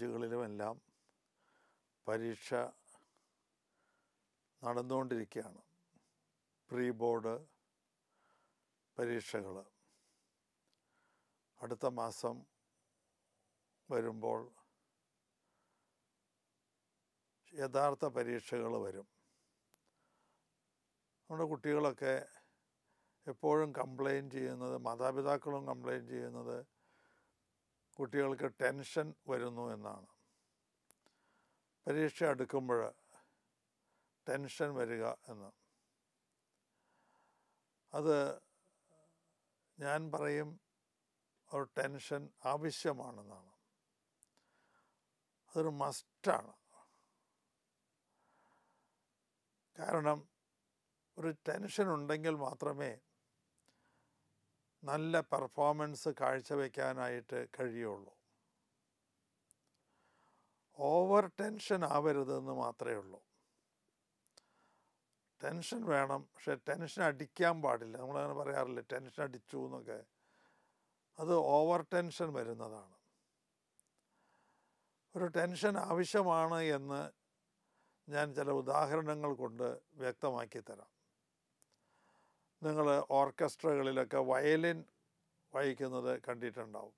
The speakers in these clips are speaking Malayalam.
കോളേജുകളിലുമെല്ലാം പരീക്ഷ നടന്നുകൊണ്ടിരിക്കുകയാണ്. പ്രീ ബോർഡ് പരീക്ഷകൾ. അടുത്ത മാസം വരുമ്പോൾ യഥാർത്ഥ പരീക്ഷകൾ വരും. നമ്മുടെ കുട്ടികളൊക്കെ എപ്പോഴും കംപ്ലൈന്റ് ചെയ്യുന്നത് മാതാപിതാക്കളും കംപ്ലൈന്റ് ചെയ്യുന്നത് കുട്ടികൾക്ക് ടെൻഷൻ വരുന്നു എന്നാണ്. പരീക്ഷ അടുക്കുമ്പോൾ ടെൻഷൻ വരിക എന്ന്. അത് ഞാൻ പറയും ഒരു ടെൻഷൻ ആവശ്യമാണെന്നാണ്. അതൊരു മസ്റ്റാണ്. കാരണം ഒരു ടെൻഷൻ ഉണ്ടെങ്കിൽ മാത്രമേ നല്ല പെർഫോമൻസ് കാഴ്ചവെക്കാനായിട്ട് കഴിയുള്ളൂ. ഓവർ ടെൻഷൻ ആവരുതെന്ന് മാത്രമേ ഉള്ളൂ. ടെൻഷൻ വേണം. പക്ഷെ ടെൻഷൻ അടിക്കാൻ പാടില്ല. നമ്മളങ്ങനെ പറയാറില്ല ടെൻഷൻ അടിച്ചു എന്നൊക്കെ. അത് ഓവർ ടെൻഷൻ വരുന്നതാണ്. ഒരു ടെൻഷൻ ആവശ്യമാണ് എന്ന് ഞാൻ ചില ഉദാഹരണങ്ങൾ കൊണ്ട് വ്യക്തമാക്കി തരാം നിങ്ങൾ ഓർക്കസ്ട്രകളിലൊക്കെ വയലിൻ വായിക്കുന്നത് കണ്ടിട്ടുണ്ടാവും.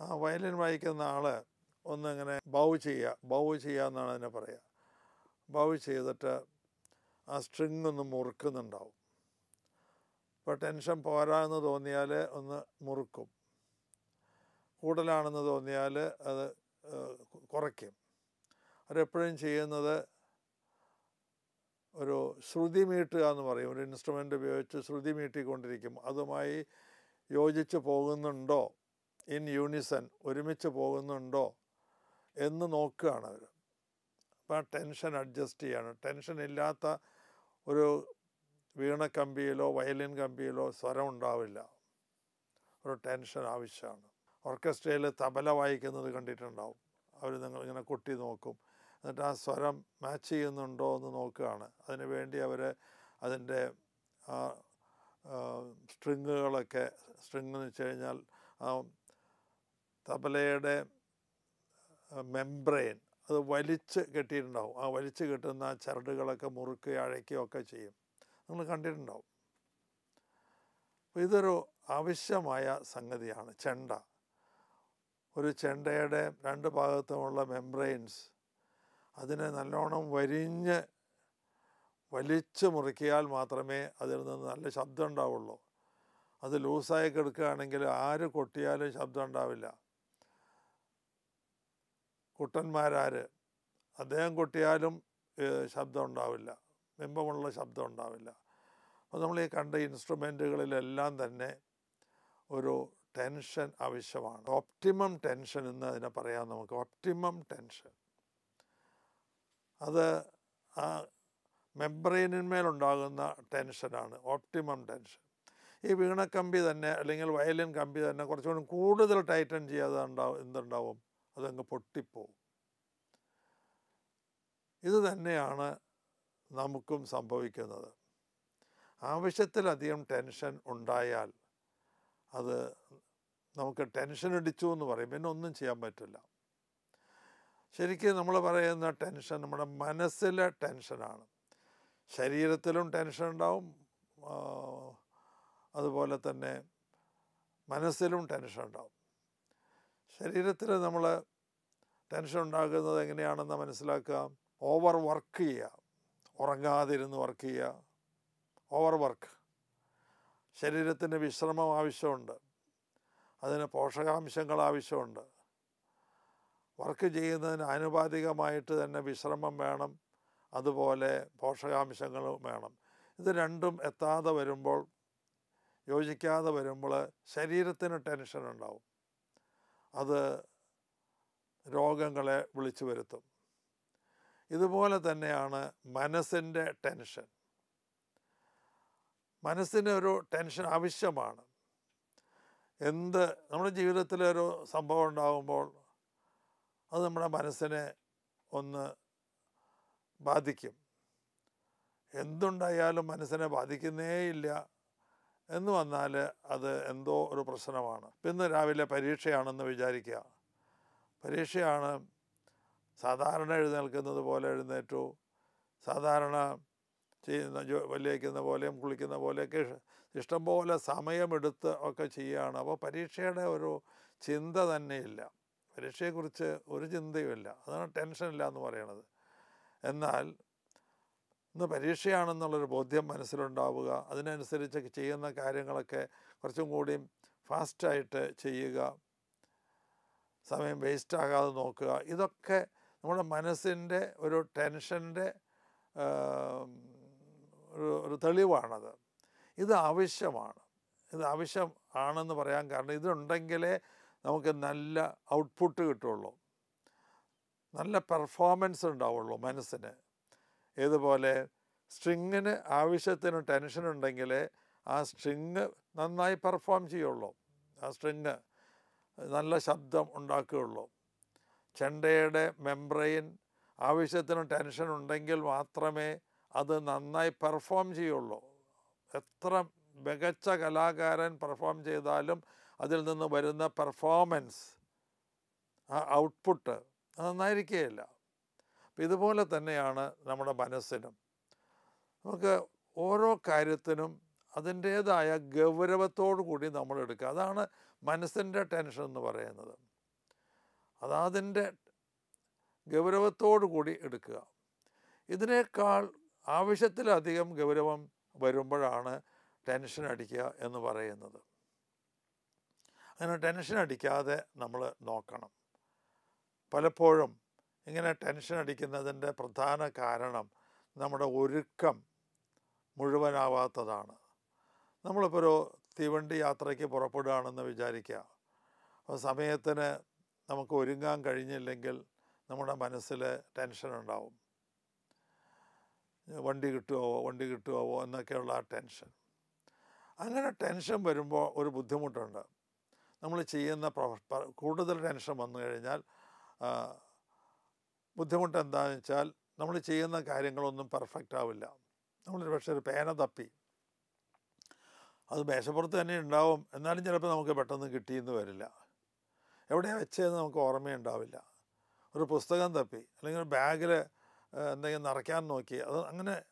ആ വയലിൻ വായിക്കുന്ന ആൾ ഒന്നിങ്ങനെ ബൗ ചെയ്യുക ബൗ ചെയ്യുക എന്നാണ് അതിനെ പറയുക ബൗ ചെയ്തിട്ട് ആ സ്ട്രിങ് ഒന്ന് മുറുക്കുന്നുണ്ടാവും. ഇപ്പോൾ ടെൻഷൻ പോരാ എന്ന് തോന്നിയാൽ ഒന്ന് മുറുക്കും. കൂടുതലാണെന്ന് തോന്നിയാൽ അത് കുറയ്ക്കും. അവരെപ്പോഴും ചെയ്യുന്നത് ഒരു ശ്രുതി മീട്ടുക എന്ന് പറയും. ഒരു ഇൻസ്ട്രുമെന്റ് ഉപയോഗിച്ച് ശ്രുതി മീട്ടിക്കൊണ്ടിരിക്കും. അതുമായി യോജിച്ച് പോകുന്നുണ്ടോ? ഇൻ യൂണിസൺ ഒരുമിച്ച് പോകുന്നുണ്ടോ? എന്ന് നോക്കുകയാണ് അവർ അപ്പോൾ ടെൻഷൻ അഡ്ജസ്റ്റ് ചെയ്യാണ്. ടെൻഷൻ ഇല്ലാത്ത ഒരു വീണ കമ്പിയിലോ വയലിൻ കമ്പിയിലോ സ്വരം ഉണ്ടാവില്ല. ഒരു ടെൻഷൻ ആവശ്യമാണ്. ഓർക്കസ്ട്രയിൽ തബല വായിക്കുന്നത് കണ്ടിട്ടുണ്ടാവും. അവർ നിങ്ങൾ ഇങ്ങനെ കൊട്ടി നോക്കും. എന്നിട്ട് ആ സ്വരം മാച്ച് ചെയ്യുന്നുണ്ടോ എന്ന് നോക്കുകയാണ്. അതിന് വേണ്ടി അവർ അതിന്റെ സ്ട്രിങ്ങുകളൊക്കെ സ്ട്രിങ് എന്ന് വെച്ച് കഴിഞ്ഞാൽ ആ തബലയുടെ മെംബ്രെയിൻ അത് വലിച്ച് കെട്ടിയിട്ടുണ്ടാവും. ആ വലിച്ച് കെട്ടുന്ന ചരടുകളൊക്കെ മുറുക്കി അഴയ്ക്കുകയൊക്കെ ചെയ്യും. നിങ്ങൾ കണ്ടിട്ടുണ്ടാവും. അപ്പോൾ ഇതൊരു ആവശ്യമായ സംഗതിയാണ് ചെണ്ട. ഒരു ചെണ്ടയുടെ രണ്ട് ഭാഗത്തുമുള്ള മെംബ്രെയിൻസ് അതിനെ നല്ലോണം വരിഞ്ഞ് വലിച്ചു മുറിക്കിയാൽ മാത്രമേ അതിൽ നിന്ന് നല്ല ശബ്ദം ഉണ്ടാവുള്ളൂ. അത് ലൂസായി കിടക്കുകയാണെങ്കിൽ ആര് കൊട്ടിയാലും ശബ്ദം ഉണ്ടാവില്ല. കുട്ടന്മാരാര് അദ്ദേഹം കൊട്ടിയാലും ശബ്ദം ഉണ്ടാവില്ല. ബിംബമുള്ള ശബ്ദം ഉണ്ടാവില്ല. അപ്പോൾ നമ്മൾ ഈ കണ്ട ഇൻസ്ട്രുമെന്റുകളിലെല്ലാം തന്നെ ഒരു ടെൻഷൻ ആവശ്യമാണ്. ഓപ്റ്റിമം ടെൻഷൻ എന്ന് അതിനെ പറയാം നമുക്ക്. Optimum tension. അത് ആ മെംബ്രെയിനിന്മേലുണ്ടാകുന്ന ടെൻഷനാണ് ഓപ്റ്റിമം ടെൻഷൻ. ഈ വീണക്കമ്പി തന്നെ അല്ലെങ്കിൽ വയലിൻ കമ്പി തന്നെ കുറച്ചുകൂടി കൂടുതൽ ടൈറ്റൻ ചെയ്യാതെ ഉണ്ടാവും എന്തുണ്ടാവും? അതങ്ങ് പൊട്ടിപ്പോവും. ഇത് തന്നെയാണ് നമുക്കും സംഭവിക്കുന്നത്. ആവശ്യത്തിലധികം ടെൻഷൻ ഉണ്ടായാൽ അത് നമുക്ക് ടെൻഷൻ അടിച്ചു എന്ന് പറയും. പിന്നെ ഒന്നും ചെയ്യാൻ പറ്റില്ല. ശരിക്കും നമ്മൾ പറയുന്ന ടെൻഷൻ നമ്മുടെ മനസ്സിലെ ടെൻഷനാണ്. ശരീരത്തിലും ടെൻഷൻ ഉണ്ടാവും. അതുപോലെ തന്നെ മനസ്സിലും ടെൻഷൻ ഉണ്ടാവും. ശരീരത്തിൽ നമ്മൾ ടെൻഷൻ ഉണ്ടാകുന്നത് എങ്ങനെയാണെന്ന് മനസ്സിലാക്കുക. ഓവർ വർക്ക് ചെയ്യുക. ഉറങ്ങാതിരുന്ന് വർക്ക് ചെയ്യുക. Over work. ശരീരത്തിന് വിശ്രമം ആവശ്യമുണ്ട്. അതിന് പോഷകാംശങ്ങൾ ആവശ്യമുണ്ട്. വർക്ക് ചെയ്യുന്നതിന് ആനുപാതികമായിട്ട് തന്നെ വിശ്രമം വേണം അതുപോലെ പോഷകാംശങ്ങളും വേണം. ഇത് രണ്ടും എത്താതെ വരുമ്പോൾ യോജിക്കാതെ വരുമ്പോൾ ശരീരത്തിന് ടെൻഷൻ ഉണ്ടാവും. അത് രോഗങ്ങളെ വിളിച്ചു വരുത്തും. ഇതുപോലെ തന്നെയാണ് മനസ്സിന്റെ ടെൻഷൻ മനസ്സിന് ഒരു ടെൻഷൻ ആവശ്യമാണ്. എന്ത് നമ്മുടെ ജീവിതത്തിൽ ഒരു സംഭവം ഉണ്ടാകുമ്പോൾ അത് നമ്മുടെ മനസ്സിനെ ഒന്ന് ബാധിക്കും. എന്തുണ്ടായാലും മനസ്സിനെ ബാധിക്കുന്നേയില്ല. എന്ന് വന്നാൽ അത് എന്തോ ഒരു പ്രശ്നമാണ്. ഇന്ന് രാവിലെ പരീക്ഷയാണെന്ന് വിചാരിക്കുക. പരീക്ഷയാണ് സാധാരണ എഴുന്നേൽക്കുന്നത് പോലെ എഴുന്നേറ്റു. സാധാരണ ചെയ്യുന്ന വലിയേക്കുന്ന പോലെയും കുളിക്കുന്ന പോലെയൊക്കെ ഇഷ്- ഇഷ്ടംപോലെ സമയമെടുത്ത് ഒക്കെ ചെയ്യുകയാണ്. അപ്പോൾ പരീക്ഷയുടെ ഒരു ചിന്ത തന്നെയില്ല. പരീക്ഷയെക്കുറിച്ച് ഒരു ചിന്തയുമില്ല. അതാണ് ടെൻഷനില്ല എന്ന് പറയണത്. എന്നാൽ ഇന്ന് പരീക്ഷയാണെന്നുള്ളൊരു ബോധ്യം മനസ്സിലുണ്ടാവുക അതിനനുസരിച്ച് ചെയ്യുന്ന കാര്യങ്ങളൊക്കെ കുറച്ചും കൂടിയും ഫാസ്റ്റായിട്ട് ചെയ്യുക സമയം വേസ്റ്റ് ആകാതെ നോക്കുക ഇതൊക്കെ നമ്മുടെ മനസ്സിന്റെ ഒരു ടെൻഷന്റെ ഒരു ഒരു തെളിവാണത്. ഇത് ആവശ്യമാണ്. ഇത് ആവശ്യം ആണെന്ന് പറയാൻ കാരണം ഇതുണ്ടെങ്കിലേ നമുക്ക് നല്ല ഔട്ട്പുട്ട് കിട്ടുള്ളൂ. നല്ല പെർഫോമൻസ് ഉണ്ടാവുള്ളൂ മനസ്സിന്. ഏതുപോലെ സ്ട്രിങ്ങിന് ആവശ്യത്തിന് ടെൻഷൻ ഉണ്ടെങ്കിൽ ആ സ്ട്രിങ് നന്നായി പെർഫോം ചെയ്യുള്ളൂ. ആ സ്ട്രിങ് നല്ല ശബ്ദം ഉണ്ടാക്കുകയുള്ളൂ. ചെണ്ടയുടെ മെംബ്രെയിൻ ആവശ്യത്തിന് ടെൻഷൻ ഉണ്ടെങ്കിൽ മാത്രമേ അത് നന്നായി പെർഫോം ചെയ്യുള്ളൂ. എത്ര മികച്ച കലാകാരൻ പെർഫോം ചെയ്താലും അതിൽ നിന്ന് വരുന്ന പെർഫോമൻസ് ആ ഔട്ട്പുട്ട് നന്നായിരിക്കുകയില്ല അപ്പം ഇതുപോലെ തന്നെയാണ് നമ്മുടെ മനസ്സിനും. നമുക്ക് ഓരോ കാര്യത്തിനും അതിന്റേതായ ഗൗരവത്തോടു കൂടി നമ്മൾ എടുക്കുക. അതാണ് മനസ്സിന്റെ ടെൻഷൻ എന്ന് പറയുന്നത്. അതതിന്റെ ഗൗരവത്തോടു കൂടി എടുക്കുക. ഇതിനേക്കാൾ ആവശ്യത്തിലധികം ഗൗരവം വരുമ്പോഴാണ് ടെൻഷൻ അടിക്കുക എന്ന് പറയുന്നത്. അങ്ങനെ ടെൻഷൻ അടിക്കാതെ നമ്മൾ നോക്കണം. പലപ്പോഴും ഇങ്ങനെ ടെൻഷൻ അടിക്കുന്നതിന്റെ പ്രധാന കാരണം നമ്മുടെ ഒരുക്കം മുഴുവനാവാത്തതാണ്. നമ്മളിപ്പോൾ ഒരു തീവണ്ടി യാത്രയ്ക്ക് പുറപ്പെടുകയാണെന്ന് വിചാരിക്കുക. അപ്പോൾ സമയത്തിന് നമുക്ക് ഒരുങ്ങാൻ കഴിഞ്ഞില്ലെങ്കിൽ നമ്മുടെ മനസ്സിൽ ടെൻഷൻ ഉണ്ടാവും. വണ്ടി കിട്ടുമോ വണ്ടി കിട്ടുമോ എന്നൊക്കെയുള്ള ടെൻഷൻ അങ്ങനെ ടെൻഷൻ വരുമ്പോൾ ഒരു ബുദ്ധിമുട്ടുണ്ട്. നമ്മൾ ചെയ്യുന്ന കൂടുതൽ ടെൻഷൻ വന്നു കഴിഞ്ഞാൽ ബുദ്ധിമുട്ട് എന്താണെന്ന് വെച്ചാൽ നമ്മൾ ചെയ്യുന്ന കാര്യങ്ങളൊന്നും പെർഫെക്റ്റ് ആവില്ല. നമ്മളൊരു പക്ഷേ ഒരു പേന തപ്പി. അത് മേശപ്പുറത്ത് തന്നെ ഉണ്ടാവും. എന്നാലും ചിലപ്പോൾ നമുക്ക് പെട്ടെന്ന് കിട്ടിയെന്ന് വരില്ല. എവിടെയാണ് വെച്ചതെന്ന് നമുക്ക് ഓർമ്മയുണ്ടാവില്ല. ഒരു പുസ്തകം തപ്പി അല്ലെങ്കിൽ ബാഗിൽ എന്തെങ്കിലും നിറയ്ക്കാൻ നോക്കി. അത് അങ്ങനെ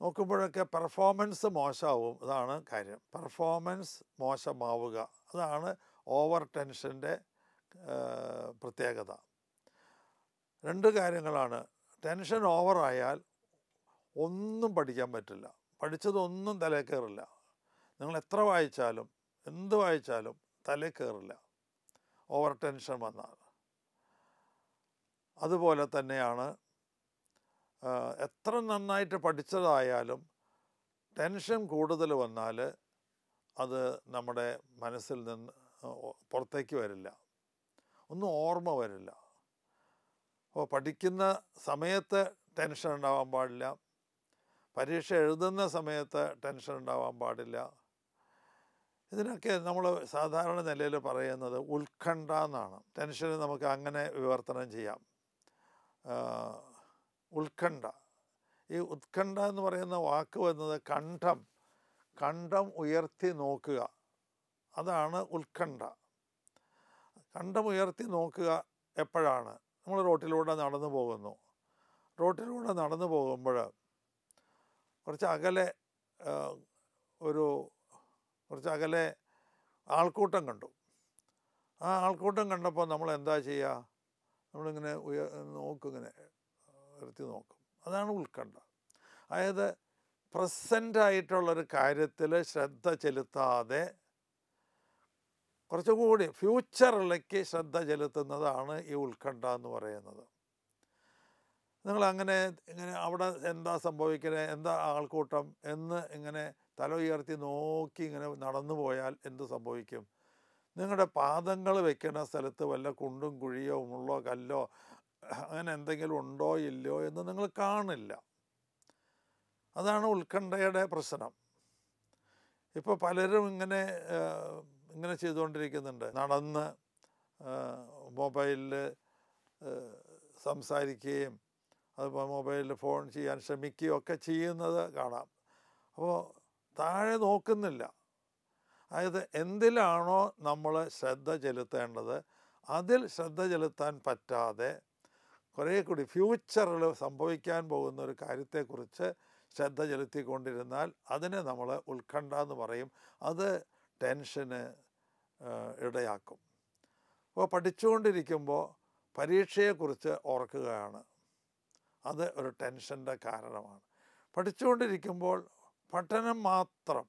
നോക്കുമ്പോഴൊക്കെ പെർഫോമൻസ് മോശമാവും. അതാണ് കാര്യം. പെർഫോമൻസ് മോശമാവുക. അതാണ് ഓവർ ടെൻഷന്റെ പ്രത്യേകത. രണ്ട് കാര്യങ്ങളാണ്. ടെൻഷൻ ഓവറായാൽ ഒന്നും പഠിക്കാൻ പറ്റില്ല. പഠിച്ചതൊന്നും തലയിൽ കയറില്ല നിങ്ങൾ എത്ര വായിച്ചാലും എന്ത് വായിച്ചാലും തലയിൽ കയറില്ല ഓവർ ടെൻഷൻ വന്നാൽ. അതുപോലെ തന്നെയാണ് എത്ര നന്നായിട്ട് പഠിച്ചതായാലും ടെൻഷൻ കൂടുതൽ വന്നാൽ അത് നമ്മുടെ മനസ്സിൽ നിന്ന് പുറത്തേക്ക് വരില്ല. ഒന്നും ഓർമ്മ വരില്ല. അപ്പോൾ പഠിക്കുന്ന സമയത്ത് ടെൻഷൻ ഉണ്ടാവാൻ പാടില്ല. പരീക്ഷ എഴുതുന്ന സമയത്ത് ടെൻഷൻ ഉണ്ടാവാൻ പാടില്ല. ഇതിനൊക്കെ നമ്മൾ സാധാരണ നിലയിൽ പറയുന്നത് ഉത്കണ്ഠ എന്നാണ്. ടെൻഷന് നമുക്ക് അങ്ങനെ വിവർത്തനം ചെയ്യാം. ഉത്കണ്ഠ. ഈ ഉത്കണ്ഠ എന്ന് പറയുന്ന വാക്ക് വരുന്നത് കണ്ഠം. കണ്ഠം ഉയർത്തി നോക്കുക. അതാണ് ഉത്കണ്ഠ. കണ്ടമുയർത്തി നോക്കുക എപ്പോഴാണ്? നമ്മൾ റോട്ടിലൂടെ നടന്നു പോകുന്നു. റോട്ടിലൂടെ നടന്നു പോകുമ്പോൾ കുറച്ച് അകലെ ഒരു കുറച്ച് അകലെ ആൾക്കൂട്ടം കണ്ടു. ആ ആൾക്കൂട്ടം കണ്ടപ്പോൾ നമ്മൾ എന്താ ചെയ്യുക? നമ്മളിങ്ങനെ ഉയർ നോക്കും ഇങ്ങനെ ഉയർത്തി നോക്കും. അതാണ് ഉത്കണ്ഠ. അതായത് പ്രസന്റായിട്ടുള്ളൊരു കാര്യത്തിൽ ശ്രദ്ധ ചെലുത്താതെ കുറച്ചുകൂടി ഫ്യൂച്ചറിലേക്ക് ശ്രദ്ധ ചെലുത്തുന്നതാണ് ഈ ഉത്കണ്ഠ എന്ന് പറയുന്നത്. നിങ്ങൾ അങ്ങനെ ഇങ്ങനെ അവിടെ എന്താ സംഭവിക്കുന്നത് എന്താ ആൾക്കൂട്ടം എന്ന് ഇങ്ങനെ തല ഉയർത്തി നോക്കി ഇങ്ങനെ നടന്നു പോയാൽ എന്ത് സംഭവിക്കും? നിങ്ങളുടെ പാദങ്ങൾ വെക്കുന്ന സ്ഥലത്ത് വല്ല കുണ്ടും കുഴിയോ മുള്ളോ കല്ലോ അങ്ങനെ എന്തെങ്കിലും ഉണ്ടോ ഇല്ലയോ എന്ന് നിങ്ങൾ കാണില്ല. അതാണ് ഉത്കണ്ഠയുടെ പ്രശ്നം. ഇപ്പോൾ പലരും ഇങ്ങനെ ഇങ്ങനെ ചെയ്തുകൊണ്ടിരിക്കുന്നുണ്ട്. നടന്ന് മൊബൈലിൽ സംസാരിക്കുകയും അതുപോലെ മൊബൈലിൽ ഫോൺ ചെയ്യാൻ ശ്രമിക്കുകയും ഒക്കെ ചെയ്യുന്നത് കാണാം. അപ്പോൾ താഴെ നോക്കുന്നില്ല. അതായത് എന്തിലാണോ നമ്മൾ ശ്രദ്ധ ചെലുത്തേണ്ടത് അതിൽ ശ്രദ്ധ ചെലുത്താൻ പറ്റാതെ കുറേ കൂടി ഫ്യൂച്ചറിൽ സംഭവിക്കാൻ പോകുന്ന ഒരു കാര്യത്തെക്കുറിച്ച് ശ്രദ്ധ ചെലുത്തിക്കൊണ്ടിരുന്നാൽ അതിനെ നമ്മൾ ഉത്കണ്ഠ എന്ന് പറയും. അത് ടെൻഷന് ഇടയാക്കും. അപ്പോൾ പഠിച്ചുകൊണ്ടിരിക്കുമ്പോൾ പരീക്ഷയെക്കുറിച്ച് ഓർക്കുകയാണ്. അത് ഒരു ടെൻഷന്റെ കാരണമാണ്. പഠിച്ചുകൊണ്ടിരിക്കുമ്പോൾ പഠനം മാത്രം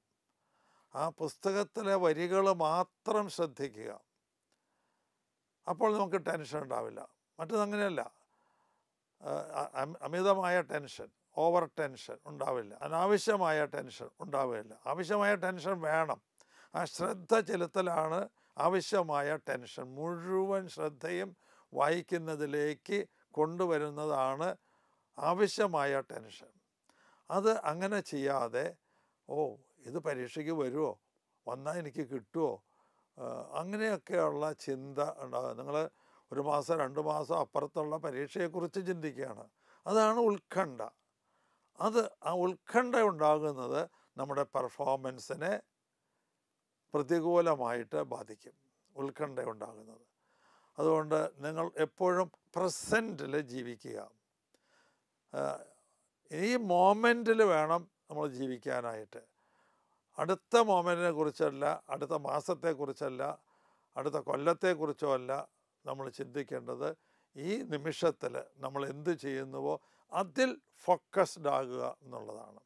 ആ പുസ്തകത്തിലെ വരികൾ മാത്രം ശ്രദ്ധിക്കുക. അപ്പോൾ നമുക്ക് ടെൻഷൻ ഉണ്ടാവില്ല. മറ്റതങ്ങനെയല്ല അമിതമായ ടെൻഷൻ ഓവർ ടെൻഷൻ ഉണ്ടാവില്ല. അനാവശ്യമായ ടെൻഷൻ ഉണ്ടാവുകയില്ല ആവശ്യമായ ടെൻഷൻ വേണം. ആ ശ്രദ്ധ ചെലുത്തലാണ് ആവശ്യമായ ടെൻഷൻ. മുഴുവൻ ശ്രദ്ധയും വായിക്കുന്നതിലേക്ക് കൊണ്ടുവരുന്നതാണ് ആവശ്യമായ ടെൻഷൻ. അത് അങ്ങനെ ചെയ്യാതെ ഓ ഇത് പരീക്ഷയ്ക്ക് വരുമോ വന്നാൽ എനിക്ക് കിട്ടുമോ അങ്ങനെയൊക്കെയുള്ള ചിന്ത ഉണ്ടാകുക നിങ്ങൾ ഒരു മാസം രണ്ട് മാസം അപ്പുറത്തുള്ള പരീക്ഷയെക്കുറിച്ച് ചിന്തിക്കുകയാണ്. അതാണ് ഉത്കണ്ഠ. അത് ആ ഉത്കണ്ഠ ഉണ്ടാകുന്നത് നമ്മുടെ പെർഫോമൻസിനെ പ്രതികൂലമായിട്ട് ബാധിക്കും ഉത്കണ്ഠ ഉണ്ടാകുന്നത് അതുകൊണ്ട് നിങ്ങൾ എപ്പോഴും പ്രസന്റിൽ ജീവിക്കുക. ഈ മോമെന്റിൽ വേണം നമ്മൾ ജീവിക്കാനായിട്ട്. അടുത്ത മോമെന്റിനെ കുറിച്ചല്ല അടുത്ത മാസത്തെക്കുറിച്ചല്ല അടുത്ത കൊല്ലത്തെക്കുറിച്ചോ അല്ല നമ്മൾ ചിന്തിക്കേണ്ടത് ഈ നിമിഷത്തിൽ നമ്മൾ എന്ത് ചെയ്യുന്നുവോ അതിൽ ഫോക്കസ്ഡ് ആകുക എന്നുള്ളതാണ്.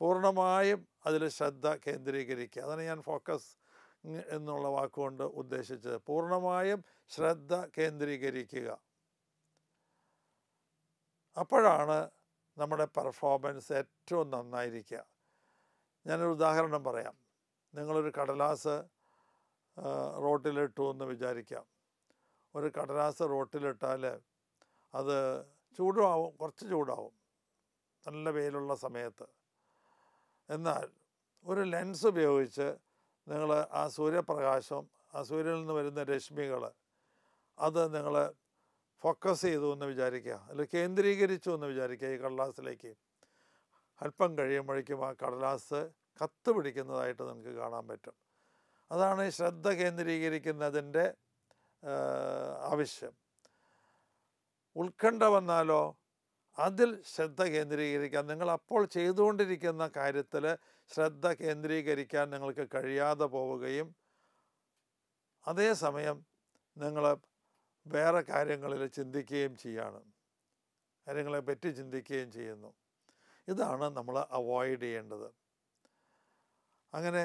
പൂർണമായും അതിൽ ശ്രദ്ധ കേന്ദ്രീകരിക്കുക. അതാണ് ഞാൻ ഫോക്കസ് എന്നുള്ള വാക്കുകൊണ്ട് ഉദ്ദേശിച്ചത്. പൂർണമായും ശ്രദ്ധ കേന്ദ്രീകരിക്കുക. അപ്പോഴാണ് നമ്മുടെ പെർഫോമൻസ് ഏറ്റവും നന്നായിരിക്കുക. ഞാനൊരു ഉദാഹരണം പറയാം. നിങ്ങളൊരു കടലാസ് റോട്ടിലിട്ടു എന്ന് വിചാരിക്കാം. ഒരു കടലാസ് റോട്ടിലിട്ടാൽ അത് ചൂടാവും കുറച്ച് ചൂടാവും. നല്ല വെയിലുള്ള സമയത്ത്. എന്നാൽ ഒരു ലെൻസ് ഉപയോഗിച്ച് നിങ്ങൾ ആ സൂര്യപ്രകാശം ആ സൂര്യനിൽ നിന്ന് വരുന്ന രശ്മികൾ അത് നിങ്ങൾ ഫോക്കസ് ചെയ്തു എന്ന് വിചാരിക്കുക. അല്ലെങ്കിൽ കേന്ദ്രീകരിച്ചു എന്ന് വിചാരിക്കുക ഈ കടലാസിലേക്ക്. അല്പം കഴിയുമ്പോഴേക്കും ആ കടലാസ് കത്ത് പിടിക്കുന്നതായിട്ട് നിങ്ങൾക്ക് കാണാൻ പറ്റും. അതാണ് ശ്രദ്ധ കേന്ദ്രീകരിക്കുന്നതിന്റെ ആവശ്യം. ഉത്കണ്ഠ വന്നാലോ അതിൽ ശ്രദ്ധ കേന്ദ്രീകരിക്കാൻ നിങ്ങൾ അപ്പോൾ ചെയ്തുകൊണ്ടിരിക്കുന്ന കാര്യത്തിൽ ശ്രദ്ധ കേന്ദ്രീകരിക്കാൻ നിങ്ങൾക്ക് കഴിയാതെ പോവുകയും അതേസമയം നിങ്ങൾ വേറെ കാര്യങ്ങളിൽ ചിന്തിക്കുകയും ചെയ്യാണ്. കാര്യങ്ങളെ പറ്റി ചിന്തിക്കുകയും ചെയ്യുന്നു. ഇതാണ് നമ്മൾ അവോയ്ഡ് ചെയ്യേണ്ടത്. അങ്ങനെ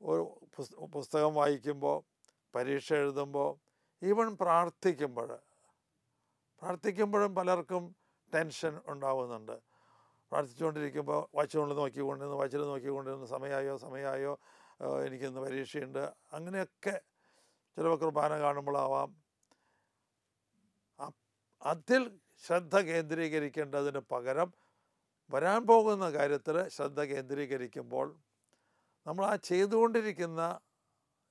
ഒരു പുസ്തകം വായിക്കുമ്പോൾ പരീക്ഷ എഴുതുമ്പോൾ ഈവൻ പ്രാർത്ഥിക്കുമ്പോൾ പ്രാർത്ഥിക്കുമ്പോഴും പലർക്കും ടെൻഷൻ ഉണ്ടാവുന്നുണ്ട്. പ്രാർത്ഥിച്ചുകൊണ്ടിരിക്കുമ്പോൾ വാച്ചുകൊണ്ട് നോക്കിക്കൊണ്ടിരുന്ന് വാച്ചിൽ നോക്കിക്കൊണ്ടിരുന്ന് സമയമായോ സമയമായോ എനിക്കിന്ന് പരീക്ഷയുണ്ട്. അങ്ങനെയൊക്കെ ചിലപ്പോൾ കുർബാന കാണുമ്പോഴാവാം അതിൽ ശ്രദ്ധ കേന്ദ്രീകരിക്കേണ്ടതിന് പകരം വരാൻ പോകുന്ന കാര്യത്തിൽ ശ്രദ്ധ കേന്ദ്രീകരിക്കുമ്പോൾ നമ്മൾ ആ ചെയ്തുകൊണ്ടിരിക്കുന്ന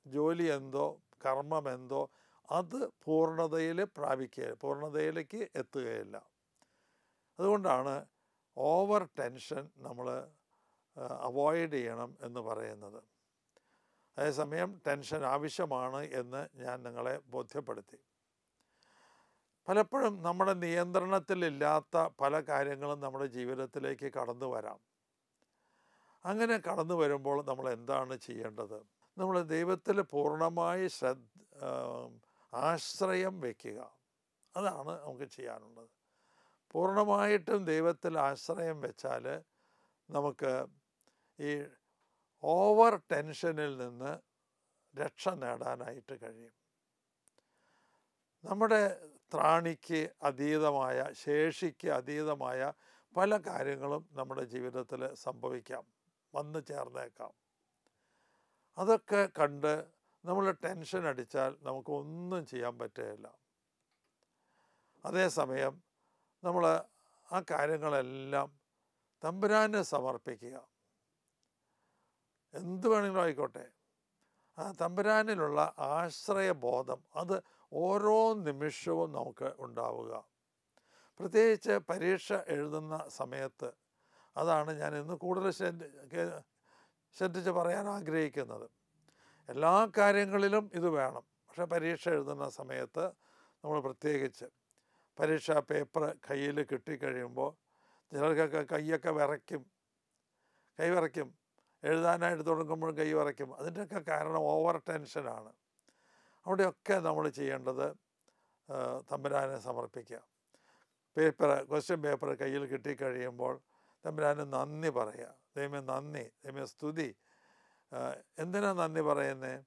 ജോലി എന്തോ കർമ്മം എന്തോ അത് പൂർണതയിൽ പ്രാപിക്കുക പൂർണതയിലേക്ക് എത്തുകയില്ല. അതുകൊണ്ടാണ് ഓവർ ടെൻഷൻ നമ്മൾ അവോയ്ഡ് ചെയ്യണം എന്ന് പറയുന്നത്. അതേസമയം ടെൻഷൻ ആവശ്യമാണ് എന്ന് ഞാൻ നിങ്ങളെ ബോധ്യപ്പെടുത്തി. പലപ്പോഴും നമ്മുടെ നിയന്ത്രണത്തിലില്ലാത്ത പല കാര്യങ്ങളും നമ്മുടെ ജീവിതത്തിലേക്ക് കടന്നു വരാം. അങ്ങനെ കടന്നു വരുമ്പോൾ നമ്മൾ എന്താണ് ചെയ്യേണ്ടത്? നമ്മൾ ദൈവത്തിൽ പൂർണമായി ശ്രദ്ധ ആശ്രയം വയ്ക്കുക. അതാണ് നമുക്ക് ചെയ്യാനുള്ളത്. പൂർണമായിട്ടും ദൈവത്തിൽ ആശ്രയം വെച്ചാൽ നമുക്ക് ഈ ഓവർ ടെൻഷനിൽ നിന്ന് രക്ഷ നേടാനായിട്ട് കഴിയും. നമ്മുടെ ത്രാണിക്ക് അതീതമായ ശേഷിക്ക് അതീതമായ പല കാര്യങ്ങളും നമ്മുടെ ജീവിതത്തിൽ സംഭവിക്കാം വന്നു ചേർന്നേക്കാം. അതൊക്കെ കണ്ട് നമ്മൾ ടെൻഷൻ അടിച്ചാൽ നമുക്കൊന്നും ചെയ്യാൻ പറ്റുകയില്ല. അതേസമയം നമ്മൾ ആ കാര്യങ്ങളെല്ലാം തമ്പുരാനെ സമർപ്പിക്കുക. എന്ത് വേണമെങ്കിലും ആയിക്കോട്ടെ. ആ തമ്പുരാനിലുള്ള ആശ്രയബോധം അത് ഓരോ നിമിഷവും നമുക്ക് ഉണ്ടാവുക. പ്രത്യേകിച്ച് പരീക്ഷ എഴുതുന്ന സമയത്ത് അതാണ് ഞാൻ ഇന്ന് കൂടുതൽ ശ്രദ്ധിച്ച് പറയാൻ ആഗ്രഹിക്കുന്നത്. എല്ലാ കാര്യങ്ങളിലും ഇത് വേണം. പക്ഷേ പരീക്ഷ എഴുതുന്ന സമയത്ത് നമ്മൾ പ്രത്യേകിച്ച് പരീക്ഷാ പേപ്പർ കയ്യിൽ കിട്ടിക്കഴിയുമ്പോൾ ചിലർക്കൊക്കെ കൈയൊക്കെ വിറയ്ക്കും. കൈ വിറയ്ക്കും. എഴുതാനായിട്ട് തുടങ്ങുമ്പോഴും കൈ വിറയ്ക്കും. അതിന്റെയൊക്കെ കാരണം ഓവർ ടെൻഷനാണ് അവിടെയൊക്കെ നമ്മൾ ചെയ്യേണ്ടത് തമ്പുരാനെ സമർപ്പിക്കുക. പേപ്പർ ക്വസ്റ്റ്യൻ പേപ്പർ കയ്യിൽ കിട്ടിക്കഴിയുമ്പോൾ തമ്പുരാന് നന്ദി പറയുക. ദൈവം നന്ദി ദൈവം സ്തുതി. എന്തിനാണ് എന്തിനാ നന്ദി പറയുന്നത്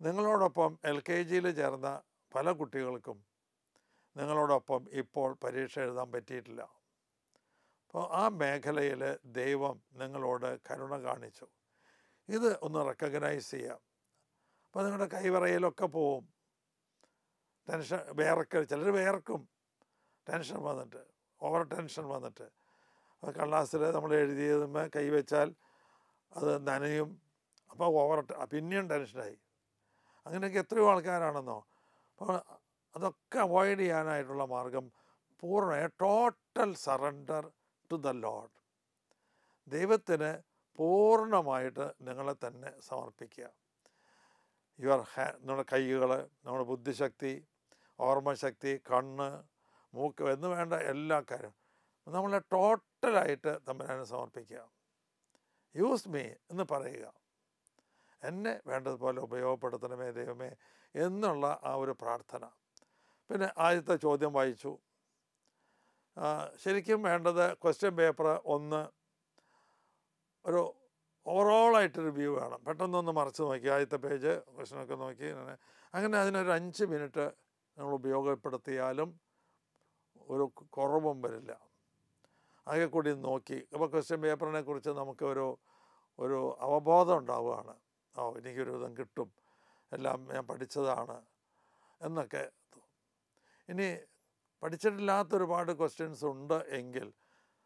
നിങ്ങളോടൊപ്പം എൽ കെ ജിയിൽ ചേർന്ന പല കുട്ടികൾക്കും നിങ്ങളോടൊപ്പം ഇപ്പോൾ പരീക്ഷ എഴുതാൻ പറ്റിയിട്ടില്ല. അപ്പോൾ ആ മേഖലയിൽ ദൈവം നിങ്ങളോട് കരുണ കാണിച്ചു. ഇത് ഒന്ന് റെക്കഗ്നൈസ് ചെയ്യാം. അപ്പോൾ നിങ്ങളുടെ കൈവറയിലൊക്കെ പോവും. ടെൻഷൻ വേർക്കൽ ചിലർ വേർക്കും ടെൻഷൻ വന്നിട്ട് ഓവർ ടെൻഷൻ വന്നിട്ട്. അപ്പോൾ കള്ളാസിൽ നമ്മൾ എഴുതിയതുമ്പോൾ കൈവച്ചാൽ അത് നനയും. അപ്പോൾ ഓവർ പിന്നെയും ടെൻഷനായി. അങ്ങനെയൊക്കെ എത്രയോ ആൾക്കാരാണെന്നോ. അപ്പോൾ അതൊക്കെ അവോയ്ഡ് ചെയ്യാനായിട്ടുള്ള മാർഗം പൂർണ total surrender to the lord ദൈവത്തിന് പൂർണമായിട്ട് നിങ്ങളെ തന്നെ സമർപ്പിക്കുക. യുവർ ഹാ നമ്മുടെ കൈകൾ നമ്മുടെ ബുദ്ധിശക്തി ഓർമ്മശക്തി കണ്ണ് മൂക്ക് എന്ന് വേണ്ട എല്ലാ കാര്യം നമ്മളെ ടോട്ടലായിട്ട് തമ്മിലതിനെ സമർപ്പിക്കുക. യൂസ് മീ എന്ന് പറയുക. എന്നെ വേണ്ടതുപോലെ ഉപയോഗപ്പെടുത്തണമേ ദൈവമേ എന്നുള്ള ആ ഒരു പ്രാർത്ഥന. പിന്നെ ആദ്യത്തെ ചോദ്യം വായിച്ചു. ശരിക്കും വേണ്ടത് ക്വസ്റ്റ്യൻ പേപ്പർ ഒന്ന് ഒരു ഓവറോളായിട്ടൊരു റിവ്യൂ വേണം. പെട്ടെന്നൊന്ന് മറച്ച് നോക്കി. ആദ്യത്തെ പേജ് ക്വസ്റ്റ്യനൊക്കെ നോക്കി. അങ്ങനെ അതിനൊരു അഞ്ച് മിനിറ്റ് നമ്മൾ ഉപയോഗപ്പെടുത്തിയാലും ഒരു കുറവും വരില്ല. അതൊക്കെ കൂടി നോക്കി. അപ്പോൾ ക്വസ്റ്റ്യൻ പേപ്പറിനെ കുറിച്ച് നമുക്ക് ഒരു ഒരു അവബോധം ഉണ്ടാവുകയാണ്. ഓ എനിക്കൊരു വിധം കിട്ടും. എല്ലാം ഞാൻ പഠിച്ചതാണ് എന്നൊക്കെ ഇനി പഠിച്ചിട്ടില്ലാത്ത ഒരുപാട് ക്വസ്റ്റ്യൻസ് ഉണ്ട് എങ്കിൽ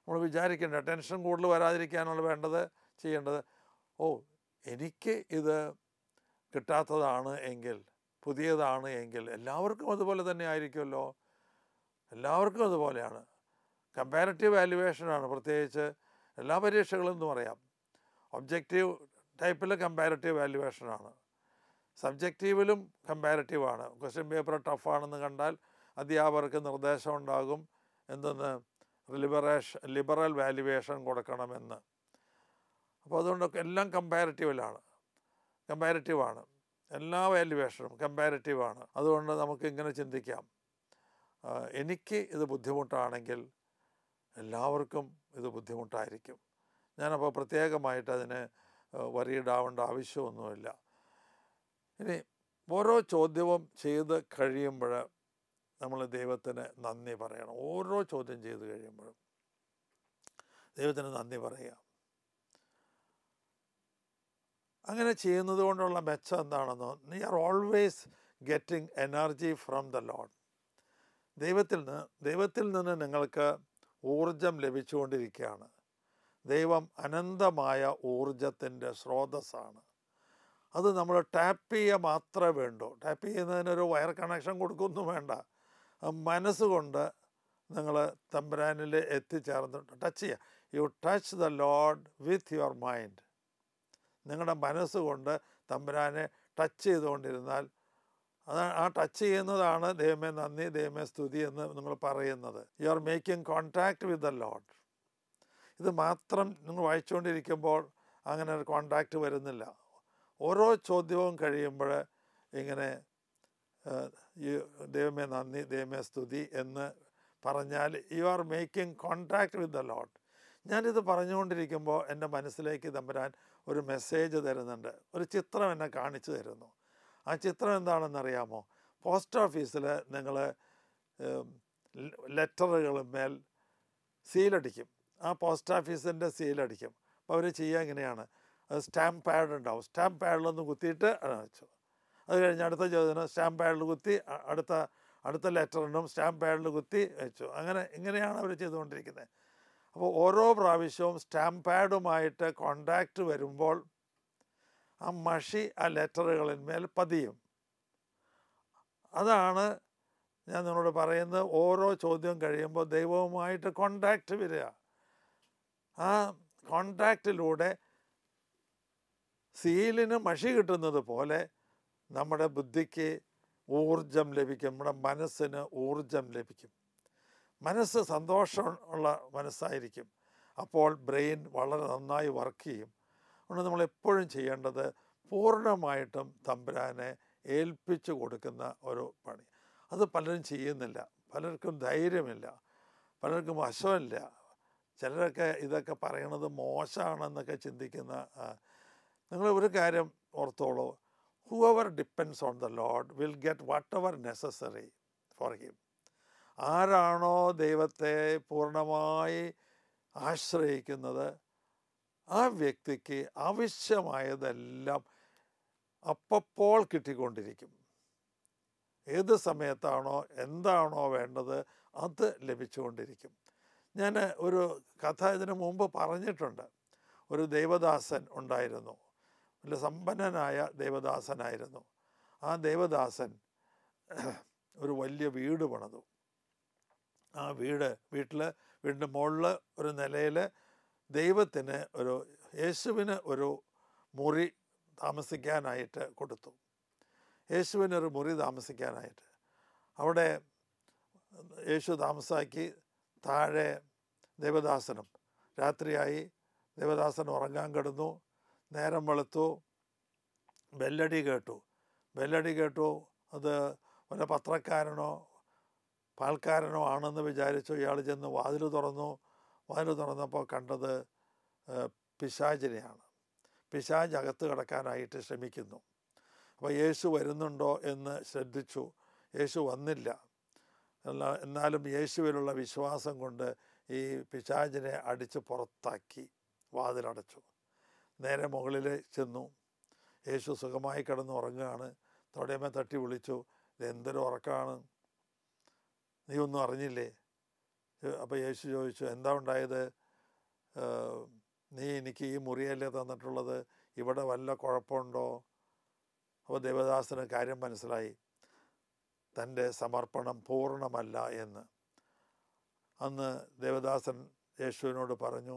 നമ്മൾ വിചാരിക്കേണ്ട ടെൻഷൻ കൂടുതൽ വരാതിരിക്കാനുള്ള വേണ്ടത് ചെയ്യേണ്ടത്. ഓ എനിക്ക് ഇത് കിട്ടാത്തതാണ് എങ്കിൽ പുതിയതാണ് എങ്കിൽ എല്ലാവർക്കും അതുപോലെ തന്നെ ആയിരിക്കുമല്ലോ. എല്ലാവർക്കും അതുപോലെയാണ്. കമ്പാരറ്റീവ് വാല്യുവേഷനാണ് പ്രത്യേകിച്ച് എല്ലാ പരീക്ഷകളും എന്ന് പറയാം. ഒബ്ജക്റ്റീവ് ടൈപ്പിൽ കമ്പാരറ്റീവ് വാല്യുവേഷനാണ് സബ്ജക്റ്റീവിലും കമ്പാരറ്റീവാണ് ക്വസ്റ്റ്യൻ പേപ്പർ ടഫാണെന്ന് കണ്ടാൽ അധ്യാപകർക്ക് നിർദ്ദേശം ഉണ്ടാകും എന്തെന്ന് ലിബറേഷൻ ലിബറൽ വാല്യുവേഷൻ കൊടുക്കണമെന്ന്. അപ്പോൾ അതുകൊണ്ടൊക്കെ എല്ലാം കമ്പാരറ്റീവിലാണ്. കമ്പാരിറ്റീവാണ്. എല്ലാ വാല്യുവേഷനും കമ്പാരിറ്റീവാണ്. അതുകൊണ്ട് നമുക്ക് ഇങ്ങനെ ചിന്തിക്കാം. എനിക്ക് ഇത് ബുദ്ധിമുട്ടാണെങ്കിൽ എല്ലാവർക്കും ഇത് ബുദ്ധിമുട്ടായിരിക്കും. ഞാനപ്പോൾ പ്രത്യേകമായിട്ട് അതിന് വരിയിടാവേണ്ട ആവശ്യമൊന്നുമില്ല. ഇനി ഓരോ ചോദ്യവും ചെയ്ത് കഴിയുമ്പോൾ നമ്മൾ ദൈവത്തിന് നന്ദി പറയണം. ഓരോ ചോദ്യം ചെയ്ത് കഴിയുമ്പോഴും ദൈവത്തിന് നന്ദി പറയുക. അങ്ങനെ ചെയ്യുന്നത് കൊണ്ടുള്ള മെച്ചം എന്താണെന്നോ നീ are always getting energy from the lord ദൈവത്തിൽ നിന്ന് ദൈവത്തിൽ നിന്ന് നിങ്ങൾക്ക് ഊർജം ലഭിച്ചുകൊണ്ടിരിക്കുകയാണ്. ദൈവം അനന്തമായ ഊർജത്തിന്റെ സ്രോതസ്സാണ്. അത് നമ്മൾ ടാപ്പ് ചെയ്യുക മാത്രമേ വേണ്ടൂ. ടാപ്പ് ചെയ്യുന്നതിനൊരു വയർ കണക്ഷൻ കൊടുക്കൊന്നും വേണ്ട. മനസ്സുകൊണ്ട് നിങ്ങൾ തമ്പുരാനിൽ എത്തിച്ചേർന്ന് ടച്ച് ചെയ്യുക you touch the lord with your mind നിങ്ങളുടെ മനസ്സുകൊണ്ട് തമ്പുരാനെ ടച്ച് ചെയ്തുകൊണ്ടിരുന്നാൽ അത് ആ ടച്ച് ചെയ്യുന്നതാണ് ദൈവമേ നന്ദി ദൈവമേ സ്തുതി എന്ന് നിങ്ങൾ പറയുന്നത്. You are making contact with the lord ഇത് മാത്രം നിങ്ങൾ വായിച്ചുകൊണ്ടിരിക്കുമ്പോൾ അങ്ങനെ ഒരു കോൺടാക്റ്റ് വരുന്നില്ല. ഓരോ ചോദ്യവും കഴിയുമ്പോൾ ഇങ്ങനെ ദൈവമേ നന്ദി ദൈവമേ സ്തുതി എന്ന് പറഞ്ഞാൽ you are making contact with the lord ഞാനിത് പറഞ്ഞുകൊണ്ടിരിക്കുമ്പോൾ എന്റെ മനസ്സിലേക്ക് തമ്പരാൻ ഒരു മെസ്സേജ് തരുന്നുണ്ട്. ഒരു ചിത്രം എന്നെ കാണിച്ചു തരുന്നു. ആ ചിത്രം എന്താണെന്നറിയാമോ? പോസ്റ്റ് ഓഫീസിൽ നിങ്ങൾ ലെറ്ററുകളുമേൽ സീലടിക്കും. ആ പോസ്റ്റ് ഓഫീസിന്റെ സീലടിക്കും. അപ്പോൾ അവർ ചെയ്യുക എങ്ങനെയാണ്? സ്റ്റാമ്പ് പാഡ് ഉണ്ടാവും. സ്റ്റാമ്പ് പാഡിലൊന്ന് കുത്തിയിട്ട് അത് വെച്ചു അത് കഴിഞ്ഞ് അടുത്ത ചോദ്യം സ്റ്റാമ്പ് പാഡിൽ കുത്തി അടുത്ത അടുത്ത ലെറ്ററിനും സ്റ്റാമ്പ് പാഡിൽ കുത്തി വെച്ചു. അങ്ങനെ ഇങ്ങനെയാണ് അവർ ചെയ്തുകൊണ്ടിരിക്കുന്നത്. അപ്പോൾ ഓരോ പ്രാവശ്യവും സ്റ്റാമ്പ് പാഡുമായിട്ട് കോണ്ടാക്റ്റ് വരുമ്പോൾ ആ മഷി ആ ലെറ്ററുകളിന്മേൽ പതിയും. അതാണ് ഞാൻ നിങ്ങളോട് പറയുന്നത് ഓരോ ചോദ്യം കഴിയുമ്പോൾ ദൈവവുമായിട്ട് കോണ്ടാക്റ്റ് വരിക. ആ കോണ്ടാക്റ്റിലൂടെ സീലിന് മഷി കിട്ടുന്നത് പോലെ നമ്മുടെ ബുദ്ധിക്ക് ഊർജം ലഭിക്കും നമ്മുടെ മനസ്സിന് ഊർജം ലഭിക്കും. മനസ്സ് സന്തോഷമുള്ള മനസ്സായിരിക്കും. അപ്പോൾ ബ്രെയിൻ വളരെ നന്നായി വർക്ക് ചെയ്യും. അതുകൊണ്ട് നമ്മൾ എപ്പോഴും ചെയ്യേണ്ടത് പൂർണമായിട്ടും തമ്പുരാനെ ഏൽപ്പിച്ചു കൊടുക്കുന്ന ഒരു പണി. അത് പലരും ചെയ്യുന്നില്ല. പലർക്കും ധൈര്യമില്ല. പലർക്കും വശമില്ല. ചിലരൊക്കെ ഇതൊക്കെ പറയണത് മോശമാണെന്നൊക്കെ ചിന്തിക്കുന്ന നിങ്ങൾ ഒരു കാര്യം ഓർത്തോളൂ. Depends on the lord will get whatever necessary for him ആരാണോ ദൈവത്തെ പൂർണമായി ആശ്രയിക്കുന്നത് ആ വ്യക്തിക്ക് ആവശ്യമായതെല്ലാം അപ്പപ്പോൾ കിട്ടിക്കൊണ്ടിരിക്കും. ഏത് സമയത്താണോ എന്താണോ വേണ്ടത് അത് ലഭിച്ചുകൊണ്ടിരിക്കും. ഞാൻ ഒരു കഥ ഇതിനു മുമ്പ് പറഞ്ഞിട്ടുണ്ട്. ഒരു ദൈവദാസൻ ഉണ്ടായിരുന്നു. വലിയ സമ്പന്നനായ ദേവദാസനായിരുന്നു. ആ ദേവദാസൻ ഒരു വലിയ വീട് പണിതു. ആ വീട് വീട്ടിൽ വീടിന്റെ മുകളിൽ ഒരു നിലയിൽ ദൈവത്തിന് ഒരു യേശുവിന് ഒരു മുറി താമസിക്കാനായിട്ട് കൊടുത്തു. യേശുവിനൊരു മുറി താമസിക്കാനായിട്ട്. അവിടെ യേശു താമസാക്കി താഴെ ദേവദാസനും. രാത്രിയായി ദേവദാസൻ ഉറങ്ങാൻ കിടന്നു. നേരം വെളുത്തു ബെല്ലടി കേട്ടു. ബെല്ലടി കേട്ടു അത് വല്ല പത്രക്കാരനോ പാൽക്കാരനോ ആണെന്ന് വിചാരിച്ചു ഇയാൾ ചെന്ന് വാതിൽ തുറന്നു. വാതിൽ തുറന്നപ്പോൾ കണ്ടത് പിശാചിനെയാണ്. പിശാജ് അകത്ത് കിടക്കാനായിട്ട് ശ്രമിക്കുന്നു. അപ്പോൾ യേശു വരുന്നുണ്ടോ എന്ന് ശ്രദ്ധിച്ചു. യേശു വന്നില്ല. എന്നാ- എന്നാലും യേശുവിലുള്ള വിശ്വാസം കൊണ്ട് ഈ പിശാചിനെ അടിച്ച് പുറത്താക്കി വാതിലടച്ചു. നേരെ മുകളിൽ ചെന്നു. യേശു സുഖമായി കിടന്ന് ഉറങ്ങുകയാണ്. തൊടയമ്മ തട്ടി വിളിച്ചു ഇതെന്തൊരു ഉറക്കമാണ് നീ ഒന്നും അറിഞ്ഞില്ലേ? അപ്പോൾ യേശു ചോദിച്ചു എന്താ ഉണ്ടായത്? നീ എനിക്ക് ഈ മുറിയല്ലേ തന്നിട്ടുള്ളത്? ഇവിടെ വല്ല കുഴപ്പമുണ്ടോ? അപ്പോൾ ദേവദാസന് കാര്യം മനസ്സിലായി. തന്റെ സമർപ്പണം പൂർണമല്ല എന്ന്. അന്ന് ദേവദാസൻ യേശുവിനോട് പറഞ്ഞു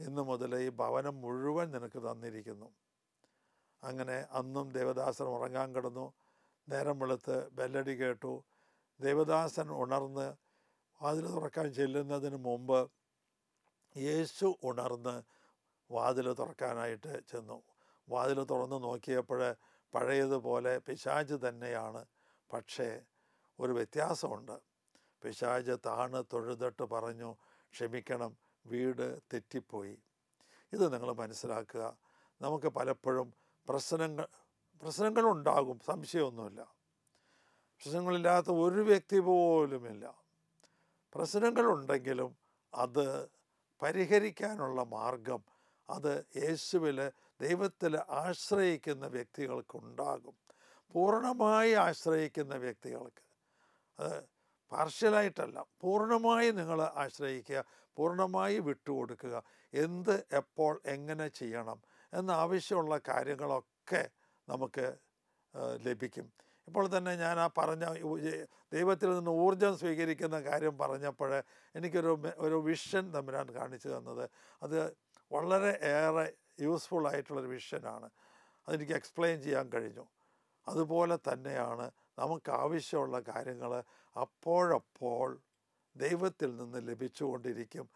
ഇന്നു മുതൽ ഈ ഭവനം മുഴുവൻ നിനക്ക് തന്നിരിക്കുന്നു. അങ്ങനെ അന്നും ദേവദാസൻ ഉറങ്ങാൻ കിടന്നു. നേരം വെളുത്ത് ബെല്ലടി കേട്ടു. ദേവദാസൻ ഉണർന്ന് വാതിൽ തുറക്കാൻ ചെല്ലുന്നതിന് മുമ്പ് യേശു ഉണർന്ന് വാതിൽ തുറക്കാനായിട്ട് ചെന്നു. വാതിൽ തുറന്ന് നോക്കിയപ്പോൾ പഴയതുപോലെ പിശാജ് തന്നെയാണ്. പക്ഷേ ഒരു വ്യത്യാസമുണ്ട്. പിശാജ് താണ് തൊഴുതിട്ട് പറഞ്ഞു ക്ഷമിക്കണം വീട് തെറ്റിപ്പോയി. ഇത് നിങ്ങൾ മനസ്സിലാക്കുക. നമുക്ക് പലപ്പോഴും പ്രശ്നങ്ങൾ പ്രശ്നങ്ങളുണ്ടാകും. സംശയമൊന്നുമില്ല. പ്രശ്നങ്ങളില്ലാത്ത ഒരു വ്യക്തി പോലുമില്ല. പ്രശ്നങ്ങളുണ്ടെങ്കിലും അത് പരിഹരിക്കാനുള്ള മാർഗം അത് യേശുവിൽ ദൈവത്തിൽ ആശ്രയിക്കുന്ന വ്യക്തികൾക്കുണ്ടാകും. പൂർണമായി ആശ്രയിക്കുന്ന വ്യക്തികൾക്ക്. അത് പാർഷ്യലായിട്ടല്ല. പൂർണമായി നിങ്ങൾ ആശ്രയിക്കുക. പൂർണമായി വിട്ടുകൊടുക്കുക. എന്ത് എപ്പോൾ എങ്ങനെ ചെയ്യണം എന്നാവശ്യമുള്ള കാര്യങ്ങളൊക്കെ നമുക്ക് ലഭിക്കും. ഇപ്പോൾ തന്നെ ഞാൻ ആ പറഞ്ഞ ദൈവത്തിൽ നിന്ന് ഊർജം സ്വീകരിക്കുന്ന കാര്യം പറഞ്ഞപ്പോൾ എനിക്കൊരു ഒരു വിഷൻ തമ്പുരാൻ കാണിച്ചു തന്നത്. അത് വളരെ ഏറെ യൂസ്ഫുൾ ആയിട്ടുള്ളൊരു വിഷനാണ് അതെനിക്ക് എക്സ്പ്ലെയിൻ ചെയ്യാൻ കഴിഞ്ഞു. അതുപോലെ തന്നെയാണ് നമുക്ക് ആവശ്യമുള്ള കാര്യങ്ങൾ അപ്പോഴപ്പോൾ ദൈവത്തിൽ നിന്ന് ലഭിച്ചുകൊണ്ടിരിക്കും.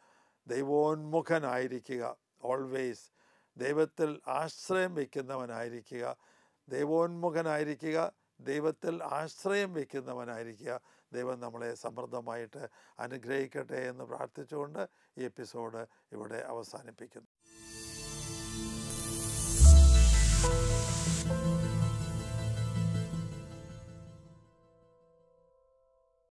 ദൈവോന്മുഖനായിരിക്കുക. ഓൾവേസ് ദൈവത്തിൽ ആശ്രയം വയ്ക്കുന്നവനായിരിക്കുക. ദൈവോന്മുഖനായിരിക്കുക. ദൈവത്തിൽ ആശ്രയം വയ്ക്കുന്നവനായിരിക്കുക. ദൈവം നമ്മളെ സമൃദ്ധമായിട്ട് അനുഗ്രഹിക്കട്ടെ എന്ന് പ്രാർത്ഥിച്ചുകൊണ്ട് ഈ എപ്പിസോഡ് ഇവിടെ അവസാനിപ്പിക്കുന്നു.